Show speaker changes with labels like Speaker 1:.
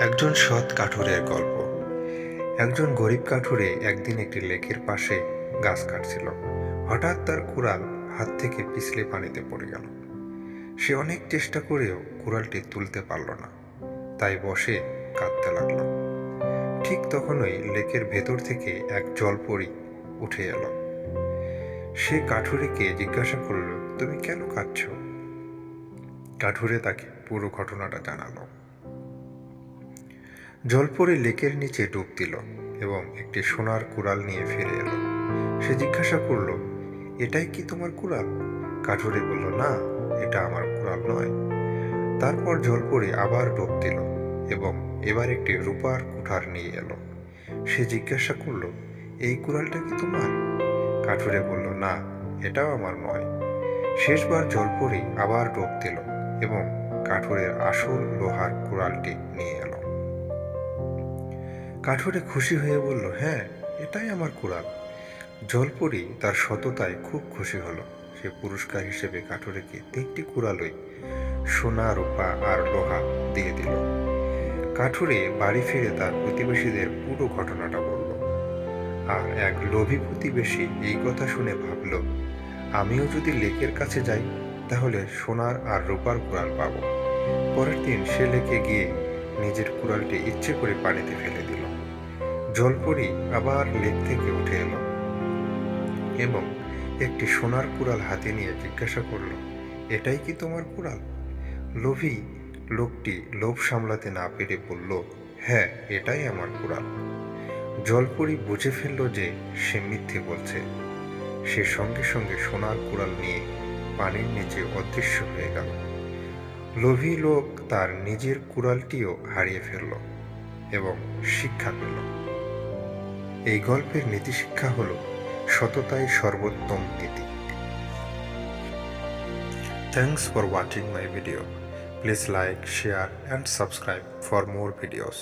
Speaker 1: একজন সৎ কাঠুরের গল্প। একজন গরিব কাঠুরে একদিন একটি লেকের পাশে গাছ কাটছিল। হঠাৎ তার কুড়াল হাত থেকে পিছলে পানিতে পড়ে গেল। সে অনেক চেষ্টা করেও কুড়ালটি তুলতে পারল না। তাই বসে কাঁদতে লাগল। ঠিক তখনই লেকের ভেতর থেকে এক জল জলপরি উঠে এলো। সে কাঠুরেকে জিজ্ঞাসা করল, তুমি কেন কাঁদছ? কাঠুরে তাকে পুরো ঘটনাটা জানালো। জলপরি লেকের নিচে ডুব দিল এবং একটি সোনার কুড়াল নিয়ে ফিরে এলো। সে জিজ্ঞাসা করল, এটাই কি তোমার কুড়াল? কাঠুরে বলল, না, এটা আমার কুড়াল নয়। তারপর জলপরি আবার ডুব দিল এবং এবার একটি রূপার কুঠার নিয়ে এলো। সে জিজ্ঞাসা করল, এই কুড়ালটা কি তোমার? কাঠুরে বলল, না, এটাও আমার নয়। শেষবার জলপরি আবার ডুব দিল এবং কাঠুরের আসল লোহার কুড়ালটি নিয়ে এলো। কাঠুরে খুশি হয়ে বলল হ্যাঁ এটাই আমার কুড়াল। জলপরি তার সততায় খুব খুশি হলো। সে পুরস্কার হিসেবে কাঠুরেকে তিনটি কুড়ালই সোনা, রূপা আর লোহা দিয়ে দিল। কাঠুরে বাড়ি ফিরে তার প্রতিবেশীদের পুরো ঘটনাটা বলল। আর এক লোভী প্রতিবেশী এই কথা শুনে ভাবল, আমিও যদি লেকের কাছে যাই, তাহলে সোনার আর রূপার কুড়াল পাবো। পরের দিন সে লেকে গিয়ে নিজের কুড়ালটি ইচ্ছে করে পানিতে ফেলে দিল। জলপরি আবার লেক থেকে উঠে এলো। এবং একটি সোনার কুড়াল হাতে নিয়ে জিজ্ঞাসা করল, এটাই কি তোমার কুড়াল? লোভী লোকটি লোভ সামলাতে না পেরে বলল হ্যাঁ এটাই আমার কুড়াল। জলপরি বুঝে ফেলল যে সে মিথ্যে বলছে। সে সঙ্গে সঙ্গে সোনার কুড়াল নিয়ে পানির নিচে অদৃশ্য হয়ে গেল। লোভী লোক তার নিজের কুড়ালটিও হারিয়ে ফেলল এবং শিক্ষা পেল। এই গল্পের নীতিশিক্ষা হল সততাই সর্বোত্তম নীতি। Thanks for watching my video please like share and subscribe for more videos